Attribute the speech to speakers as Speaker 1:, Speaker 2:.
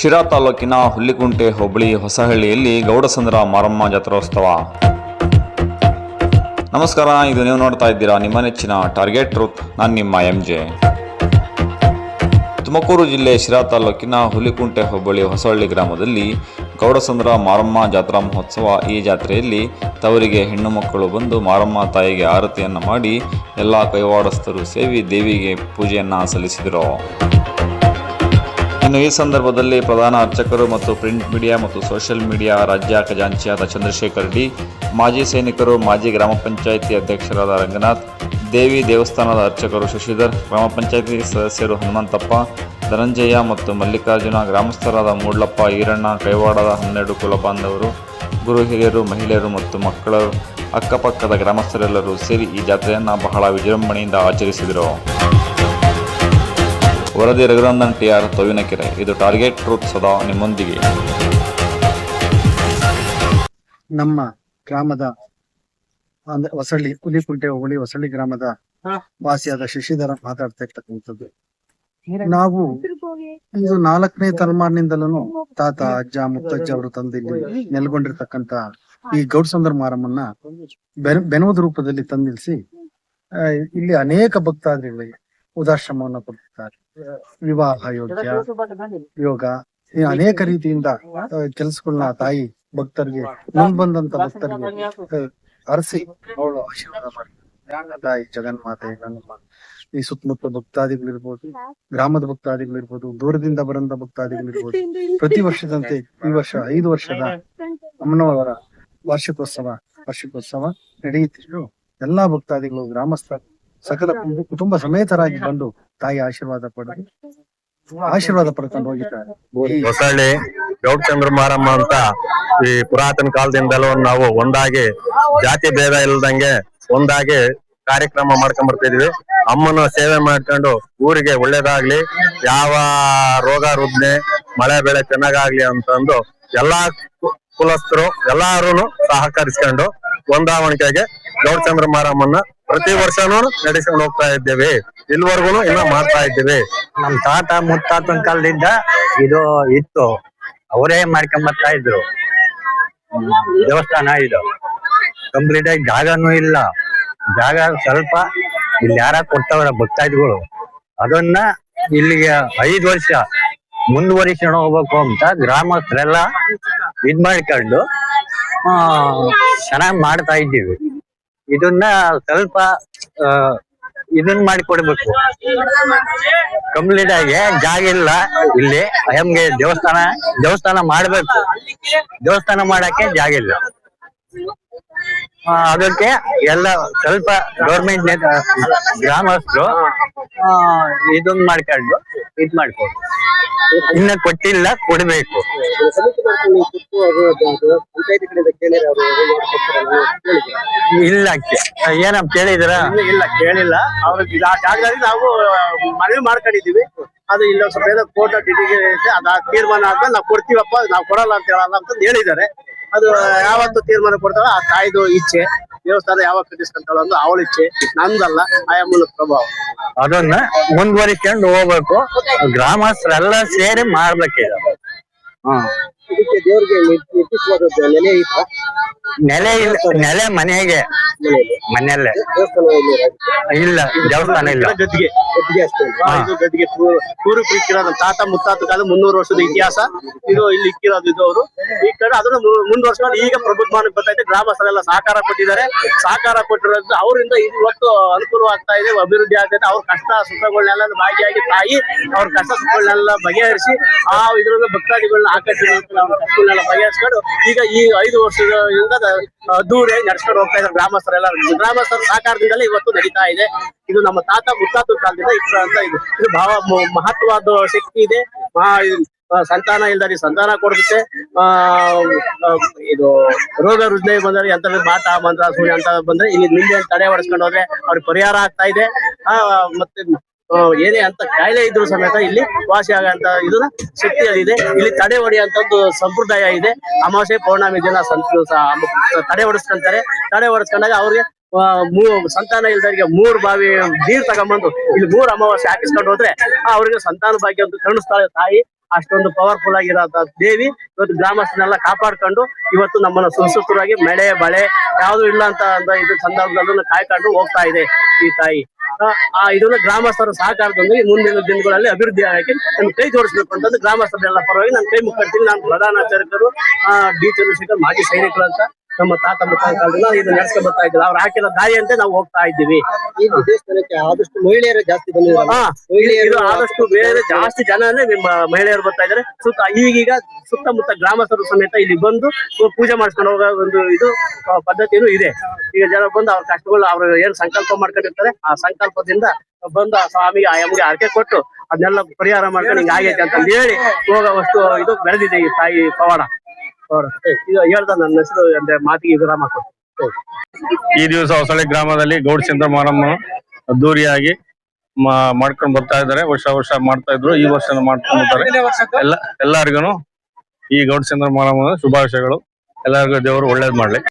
Speaker 1: ಶಿರಾ ತಾಲೂಕಿನ ಹುಲ್ಲಿಕುಂಟೆ ಹೋಬಳಿ ಹೊಸಹಳ್ಳಿಯಲ್ಲಿ ಗೌಡಸಂದ್ರ ಮಾರಮ್ಮ ಜಾತ್ರೋತ್ಸವ. ನಮಸ್ಕಾರ, ಇದು ನೀವು ನೋಡ್ತಾ ಇದ್ದೀರಾ ನಿಮ್ಮ ನೆಚ್ಚಿನ ಟಾರ್ಗೆಟ್ ಟ್ರೂತ್ ನಾನು ನಿಮ್ಮ ಎಂ ಜೆ ತುಮಕೂರು ಜಿಲ್ಲೆ ಶಿರಾ ತಾಲೂಕಿನ ಹುಲಿಕುಂಟೆ ಹೋಬಳಿ ಹೊಸಹಳ್ಳಿ ಗ್ರಾಮದಲ್ಲಿ ಗೌಡಸಂದ್ರ ಮಾರಮ್ಮ ಜಾತ್ರಾ ಮಹೋತ್ಸವ ಈ ಜಾತ್ರೆಯಲ್ಲಿ ತವರಿಗೆ ಹೆಣ್ಣು ಮಕ್ಕಳು ಬಂದು ಮಾರಮ್ಮ ತಾಯಿಗೆ ಆರತಿಯನ್ನು ಮಾಡಿ ಎಲ್ಲ ಕೈವಾಡಸ್ಥರು ಸೇವಿ ದೇವಿಗೆ ಪೂಜೆಯನ್ನು ಸಲ್ಲಿಸಿದರು. ಇನ್ನು ಈ ಸಂದರ್ಭದಲ್ಲಿ ಪ್ರಧಾನ ಅರ್ಚಕರು ಮತ್ತು ಪ್ರಿಂಟ್ ಮೀಡಿಯಾ ಮತ್ತು ಸೋಷಿಯಲ್ ಮೀಡಿಯಾ ರಾಜ್ಯ ಖಜಾಂಚಿಯಾದ ಚಂದ್ರಶೇಖರ್ ಡಿ ಮಾಜಿ ಸೈನಿಕರು, ಮಾಜಿ ಗ್ರಾಮ ಪಂಚಾಯಿತಿ ಅಧ್ಯಕ್ಷರಾದ ರಂಗನಾಥ್, ದೇವಿ ದೇವಸ್ಥಾನದ ಅರ್ಚಕರು ಶಶಿಧರ್, ಗ್ರಾಮ ಪಂಚಾಯಿತಿ ಸದಸ್ಯರು ಹನುಮಂತಪ್ಪ, ಧನಂಜಯ ಮತ್ತು ಮಲ್ಲಿಕಾರ್ಜುನ, ಗ್ರಾಮಸ್ಥರಾದ ಮೂಡ್ಲಪ್ಪ, ಈರಣ್ಣ, ಕೈವಾಡದ ಹನ್ನೆರಡು ಕುಲಬಾಂಧವರು ಗುರು ಹಿರಿಯರು, ಮಹಿಳೆಯರು ಮತ್ತು ಮಕ್ಕಳು ಅಕ್ಕಪಕ್ಕದ ಗ್ರಾಮಸ್ಥರೆಲ್ಲರೂ ಸೇರಿ ಈ ಜಾತ್ರೆಯನ್ನು ಬಹಳ ವಿಜೃಂಭಣೆಯಿಂದ ಆಚರಿಸಿದರು. ವರದಿ ರಘುನಂದನ್ ಟಿ ಆರ್ ತೊವಿನಕೆರೆ ಇದು ಟಾರ್ಗೆಟ್ ಟ್ರೂತ್ ಸದಾ ನಿಮ್ಮೊಂದಿಗೆ.
Speaker 2: ನಮ್ಮ ಗ್ರಾಮದ ಅಂದ್ರೆ ಹೊಸಳ್ಳಿ ಹುಲಿಕುಂಟೆ ಹೋಬಳಿ ಹೊಸಳ್ಳಿ ಗ್ರಾಮದ ವಾಸಿಯಾದ ಶಶಿಧರ ಮಾತಾಡ್ತಾ ಇರ್ತಕ್ಕಂಥದ್ದು. ನಾವು ಇದು ನಾಲ್ಕನೇ ತಲೆಮಾರಿನಿಂದಲೂ ತಾತ ಅಜ್ಜ ಮುತ್ತಜ್ಜ ಅವರು ತಂದು ಇಲ್ಲಿ ನೆಲೆಗೊಂಡಿರ್ತಕ್ಕಂತ ಈ ಗೌಡ್ಸಂದ್ರ ಮಾರಮ್ಮನ್ನ ಬೆನ- ಬೆನವದ ರೂಪದಲ್ಲಿ ತಂದಿಲ್ಸಿ ಆ, ಇಲ್ಲಿ ಅನೇಕ ಭಕ್ತಾದಿಗಳಿಗೆ ಉದಾಶ್ರಮವನ್ನು ಕೊಡ್ತಾರೆ. ವಿವಾಹ ಯೋಗ್ಯ ಯೋಗ ಅನೇಕ ರೀತಿಯಿಂದ ಕೆಲಸಗಳನ್ನ ತಾಯಿ, ಭಕ್ತರಿಗೆ, ಮುಂದ್ ಬಂದಂತ ಭಕ್ತರಿಗೆ ಅರಸಿ ಅವಳು ಆಶೀರ್ವಾದ ಮಾಡಿ. ತಾಯಿ ಜಗನ್ಮಾತೆ ಈ ಸುತ್ತಮುತ್ತ ಭಕ್ತಾದಿಗಳಿರ್ಬೋದು, ಗ್ರಾಮದ ಭಕ್ತಾದಿಗಳಿರ್ಬೋದು, ದೂರದಿಂದ ಬರಂತ ಭಕ್ತಾದಿಗಳಿರ್ಬೋದು, ಪ್ರತಿ ವರ್ಷದಂತೆ ಈ ವರ್ಷ ಐದು ವರ್ಷದ ಅಮ್ಮನವರ ವಾರ್ಷಿಕೋತ್ಸವ ವಾರ್ಷಿಕೋತ್ಸವ ನಡೆಯುತ್ತಿದ್ದು, ಎಲ್ಲಾ ಭಕ್ತಾದಿಗಳು, ಗ್ರಾಮಸ್ಥ, ಸಕಲ ಕುಟುಂಬ ಸಮೇತರಾಗಿ ಬಂದು ತಾಯಿ ಆಶೀರ್ವಾದ ಪಡೆದು ಆಶೀರ್ವಾದ ಪಡ್ಕೊಂಡು ಹೋಗಿದ್ದಾರೆ
Speaker 3: ಹೊಸಳ್ಳಿ ಗೌಡಚಂದ್ರ ಮಾರಮ್ಮ ಅಂತ ಈ ಪುರಾತನ ಕಾಲದಿಂದಲೂ ನಾವು ಒಂದಾಗಿ ಜಾತಿ ಭೇದ ಇಲ್ದಂಗೆ ಒಂದಾಗಿ ಕಾರ್ಯಕ್ರಮ ಮಾಡ್ಕೊಂಡ್ ಬರ್ತಿದ್ವಿ. ಅಮ್ಮನ ಸೇವೆ ಮಾಡ್ಕೊಂಡು ಊರಿಗೆ ಒಳ್ಳೇದಾಗ್ಲಿ ಯಾವ ರೋಗ ರುದ್ನೆ ಮಳೆ ಬೆಳೆ ಚೆನ್ನಾಗಾಗ್ಲಿ ಅಂತಂದು ಎಲ್ಲಾ ಕುಲಸ್ಥರು ಎಲ್ಲಾರು ಸಹಕರಿಸ್ಕೊಂಡು ಹೊಂದಾವಣಿಕೆಗೆ ಗೌಡಚಂದ್ರ ಮಾರಮ್ಮನ್ನ ಪ್ರತಿ ವರ್ಷನೂ ನಡೆಸಿಕೊಂಡು ಹೋಗ್ತಾ ಇದ್ದೇವೆ. ಇಲ್ಲಿವರೆಗೂ ಇನ್ನ ಮಾಡ್ತಾ ಇದ್ದೇವೆ.
Speaker 4: ನಮ್ ತಾತ ಮುತ್ತಾತನ ಕಾಲದಿಂದ ಇದು ಇತ್ತು. ಅವರೇ ಮಾಡ್ಕೊಂಡ್ ಬರ್ತಾ ಇದ್ರು. ದೇವಸ್ಥಾನ ಇದು. ಕಂಪ್ಲೀಟ್ ಆಗಿ ಜಾಗನು ಇಲ್ಲ. ಜಾಗ ಸ್ವಲ್ಪ ಇಲ್ಲಿ ಯಾರ ಕೊಡ್ತಾವ್ರ ಭಕ್ತಾದಿಗಳು. ಅದನ್ನ ಇಲ್ಲಿಗೆ ಐದು ವರ್ಷ ಮುಂದುವರಿಸ್ಕೊಂಡು ಹೋಗ್ಬೇಕು ಅಂತ ಗ್ರಾಮಸ್ಥರೆಲ್ಲ ಇದ್ ಮಾಡ್ಕೊಂಡು ಚೆನ್ನಾಗ್ ಮಾಡ್ತಾ ಇದ್ದೀವಿ. ಇದನ್ನ ಸ್ವಲ್ಪ ಇದನ್ ಮಾಡಿಕೊಡ್ಬೇಕು ಕಂಪ್ಲೀಟ್ ಆಗಿ ಜಾಗ ಇಲ್ಲ ಇಲ್ಲಿ. ನಮ್ಗೆ ದೇವಸ್ಥಾನ ದೇವಸ್ಥಾನ ಮಾಡ್ಬೇಕು. ದೇವಸ್ಥಾನ ಮಾಡಕ್ಕೆ ಜಾಗ ಇಲ್ಲ. ಅದಕ್ಕೆ ಎಲ್ಲ ಸ್ವಲ್ಪ ಗೌರ್ಮೆಂಟ್ ಗ್ರಾಮಸ್ಥರು ಆ, ಇದನ್ನ ಮಾಡ್ಕೊಂಡು ಇದ್ ಮಾಡ್ಕೊಂಡು ಇನ್ನ ಕೊಟ್ಟಿಲ್ಲ, ಕೊಡ್ಬೇಕು. ಇಲ್ಲ ಏನಪ್ಪ ಕೇಳಿದ್ರ
Speaker 5: ಇಲ್ಲ, ಕೇಳಿಲ್ಲ. ಅವ್ರಿಗೆ ಆ ಜಾಗದಲ್ಲಿ ನಾವು, ಮನವಿ ಮಾಡ್ಕೊಂಡಿದೀವಿ ಅದು ಇಲ್ಲ, ಸ್ವಲ್ಪ ಏನೋ ಕೋರ್ಟ್ ಡಿಟಿಗೆ ಅದ ತೀರ್ಮಾನ ಆದ್ಮೇಲೆ ನಾವು ಕೊಡ್ತೀವಪ್ಪ ನಾವು ಕೊಡಲ್ಲ ಅಂತ ಹೇಳಲ್ಲ ಅಂತ ಹೇಳಿದ್ದಾರೆ. ಅದು ಯಾವತ್ತು ತೀರ್ಮಾನ ಕೊಡ್ತಾರೋ ಆ ತಾಯ್ದು ಇಚ್ಛೆ ದೇವಸ್ಥಾನ ಯಾವಾಗ ಕಟ್ಟಿಸ್ಕೊಂತಾಳ ಇಚ್ಛೆ ನಂದಲ್ಲ ಆಯಾ ಮೂಲಕ ಪ್ರಭಾವ.
Speaker 4: ಅದನ್ನ ಮುಂದುವರಿಕೊಂಡು ಹೋಗ್ಬೇಕು. ಗ್ರಾಮಸ್ಥರೆಲ್ಲ ಸೇರಿ ಮಾಡ್ಬೇಕಿದೆ. ಹ್ಮ್.
Speaker 5: ಇದಕ್ಕೆ ದೇವರಿಗೆ ನಿರ್ದಿಷ್ಟವಾದ ನೆಲೆ ಇತ್ತ
Speaker 4: ನೆಲೆ ಇಲ್ಲ ನೆಲೆ ಮನೆಗೆ. ಮನೆಯಲ್ಲೇ. ಇಲ್ಲ ದೇವಸ್ಥಾನ ಇಲ್ಲ.
Speaker 5: ಗದ್ದಿಗೆ ಗದ್ದಿಗೆ ಅಷ್ಟೇ ಆ, ಇದು ಗದ್ದಿಗೆ ಪೂರ್ವ ಇಕ್ಕಿರೋದು ತಾತ ಮುತ್ತಾತ ಕಾಲ ಮುನ್ನೂರು ವರ್ಷದ ಇತಿಹಾಸ. ಇದು ಇಲ್ಲಿ ಇಕ್ಕಿರೋದು ಇದು ಅವರು. ಈ ಕಡೆ ಅದನ್ನ ಮು- ಮುಂದುವರ್ಸ್ಕೊಂಡು ಈಗ ಪ್ರಬುದ್ಧಮಾನಕ್ಕೆ ಬರ್ತೈತೆ ಗ್ರಾಮಸ್ಥರೆಲ್ಲ ಸಹಕಾರ ಕೊಟ್ಟಿದ್ದಾರೆ. ಸಹಕಾರ ಕೊಟ್ಟಿರೋದು ಅವರಿಂದ ಇದು ಇವತ್ತು ಅನುಕೂಲವಾಗ್ತಾ ಇದೆ ಅಭಿವೃದ್ಧಿ ಆಗ್ತೈತೆ ಅವ್ರ ಕಷ್ಟ ಸುಖಗಳನ್ನೆಲ್ಲ ಭಾಗಿಯಾಗಿ ತಾಯಿ ಅವ್ರ ಕಷ್ಟ ಸುಖಗಳನ್ನೆಲ್ಲ ಬಗೆಹರಿಸಿ ಆ ಇದರಿಂದ ಭಕ್ತಾದಿಗಳನ್ನ ಆಕರ್ಷಿಸಿ ಅವ್ರ ಕಷ್ಟಗಳನ್ನೆಲ್ಲ ಬಗೆಹರಿಸ್ಕೊಂಡು ಈಗ ಈ ಐದು ವರ್ಷದಿಂದ ದೂರ ನಡ್ಸ್ಕೊಂಡು ಹೋಗ್ತಾ ಇದ್ದಾರೆ ಗ್ರಾಮಸ್ಥರೆಲ್ಲ. ಗ್ರಾಮಸ್ಥರ ಸಹಕಾರದಿಂದಲೇ ಇವತ್ತು ನಡೀತಾ ಇದೆ. ಇದು ನಮ್ಮ ತಾತ ಮುತ್ತಾತ ಕಾಲದಿಂದ ಅಂತ ಇದು. ಇದು ಮ- ಮಹತ್ವದ ಶಕ್ತಿ ಇದೆ. ಸಂತಾನ ಇಲ್ದಾರಿ ಸಂತಾನ ಕೊಡುತ್ತೆ ಆ ಇದು ರೋಗ ರುಜಿನ ಬಂದ್ರೆ ಎಂತ ಬಾಟ, ಮಂತ್ರ, ಸೂರ್ಯ ಅಂತ ಬಂದ್ರೆ ಇಲ್ಲಿ ನಿಂದೆ ತಡೆ ಹೊಡೆಸ್ಕೊಂಡು ಹೋದ್ರೆ ಅವ್ರಿಗೆ ಪರಿಹಾರ ಆಗ್ತಾ ಇದೆ. ಆ, ಮತ್ತೆ ಏನೇ ಅಂತ ಕಾಯಿಲೆ ಇದ್ರು ಸಮೇತ ಇಲ್ಲಿ ವಾಸಿ ಆಗಂತ ಇದು ಶಕ್ತಿ ಇದೆ ಇಲ್ಲಿ ತಡೆ ಹೊಡೆಯುವಂತದ್ದು ಸಂಪ್ರದಾಯ ಇದೆ. ಅಮಾವಾಸ್ಯೆ ಪೌರ್ಣಮಿ ದಿನ ತಡೆ ಹೊಡೆಸ್ಕೊಂತಾರೆ ತಡೆ ಹೊಡೆಸ್ಕೊಂಡಾಗ ಅವ್ರಿಗೆ ಸಂತಾನ ಇಲ್ದವರಿಗೆ ಮೂರ್ ಬಾವಿ ನೀರ್ ತಗೊಂಬಂದು ಇಲ್ಲಿ ಮೂರ್ ಅಮಾವಾಸ್ಯೆ ಹಾಕಿಸ್ಕೊಂಡು ಹೋದ್ರೆ ಆ, ಅವ್ರಿಗೆ ಸಂತಾನ ಭಾಗ್ಯ ಅಂತ ಕರುಣಿಸ್ತಾಳೆ ತಾಯಿ. ಅಷ್ಟೊಂದು ಪವರ್ಫುಲ್ ಆಗಿರೋ ದೇವಿ. ಇವತ್ತು ಗ್ರಾಮಸ್ಥನೆಲ್ಲ ಕಾಪಾಡ್ಕೊಂಡು ಇವತ್ತು ನಮ್ಮನ್ನ ಸುಸೂತ್ರವಾಗಿ ಮಳೆ ಬಳೆ ಯಾವ್ದು ಇಲ್ಲ ಅಂತ ಇದು ಸಂದರ್ಭದಲ್ಲೂ ಕಾಯ್ಕೊಂಡು ಹೋಗ್ತಾ ಇದೆ ಈ ತಾಯಿ. ಆ, ಆ ಇದನ್ನ ಗ್ರಾಮಸ್ಥರ ಸಹಕಾರದೊಂದಿಗೆ ಮುಂದಿನ ದಿನಗಳಲ್ಲಿ ಅಭಿವೃದ್ಧಿ ಆಗಿ ನನ್ ಕೈ ಜೋಡಿಸ್ಬೇಕು ಅಂತಂದು ಗ್ರಾಮಸ್ಥರೆಲ್ಲ ಪರವಾಗಿ ನಾನು ಕೈ ಮುಕ್ಕಡ್ತೀನಿ ನಾನು ಪ್ರಧಾನಾಚಾರ್ಯರು ಡಿ ಚಂದ್ರಶೇಖರ್ ಮಾಜಿ ಸೈನಿಕರು ಅಂತ ನಮ್ಮ ತಾತ ಮುತ್ತಾತ ಕಾಲದಿಂದ ಇದು ನಡ್ಸ್ಕೊಂಡ್ ಬರ್ತಾ ಇದ್ರು ಅವ್ರು ದಾರಿ ಅಂತ ನಾವು ಹೋಗ್ತಾ ಇದ್ದೀವಿ.
Speaker 6: ಈ ದೇವಸ್ಥಾನಕ್ಕೆ ಆದಷ್ಟು ಮಹಿಳೆಯರು ಜಾಸ್ತಿ ಬಂದಿದ್ದಾರೆ.
Speaker 5: ಮಹಿಳೆಯರು ಆದಷ್ಟು ಬೇರೆ ಜಾಸ್ತಿ ಜನ ನಿಮ್ಮ ಮಹಿಳೆಯರು ಬರ್ತಾ ಇದಾರೆ ಸುತ್ತ ಈಗೀಗ ಸುತ್ತಮುತ್ತ ಗ್ರಾಮಸ್ಥರು ಸಮೇತ ಇಲ್ಲಿ ಬಂದು ಪೂಜೆ ಮಾಡಿಸ್ಕೊಂಡು ಹೋಗೋ ಒಂದು ಇದು ಪದ್ಧತಿನೂ ಇದೆ. ಈಗ ಜನ ಬಂದು ಅವ್ರ ಕಷ್ಟಗಳು ಅವ್ರು ಏನ್ ಸಂಕಲ್ಪ ಮಾಡ್ಕೊಂಡಿರ್ತಾರೆ ಆ ಸಂಕಲ್ಪದಿಂದ ಬಂದು ಆ ಸ್ವಾಮಿಗೆ ಆ ಎಮ್ಗೆ ಅಡಕೆ ಕೊಟ್ಟು ಅದನ್ನೆಲ್ಲ ಪರಿಹಾರ ಮಾಡ್ಕೊಂಡು ಹಿಂಗ ಆಗೈತೆ ಅಂತ ಹೇಳಿ ಹೋಗೋವಷ್ಟು ಇದು ಬೆಳೆದಿದೆ ಈ ತಾಯಿ ಪವಾಡ. ಹೇಳ್ದ ನನ್ನ ಹೆಸರು ಅಂದ್ರೆ ಮಾತಿಗೆ ವಿರಾಮ
Speaker 7: ಈ ದಿವಸ ಹೊಸಳ್ಳಿ ಗ್ರಾಮದಲ್ಲಿ ಗೌಡ್ಚಂದ್ರ ಮಾರಮ್ಮ ಅದ್ದೂರಿಯಾಗಿ ಮಾಡ್ಕೊಂಡು ಬರ್ತಾ ಇದ್ದಾರೆ. ವರ್ಷ ವರ್ಷ ಮಾಡ್ತಾ ಇದ್ರು. ಈ ವರ್ಷ ಮಾಡ್ಕೊಂಡ್ ಬರ್ತಾರೆ ಎಲ್ಲ ಎಲ್ಲಾರ್ಗು ಈ ಗೌಡ್ಚಂದ್ರ ಮಾರಮ್ಮನ ಶುಭಾಶಯಗಳು. ಎಲ್ಲರಿಗೂ ದೇವರು ಒಳ್ಳೇದ್ ಮಾಡ್ಲಿ.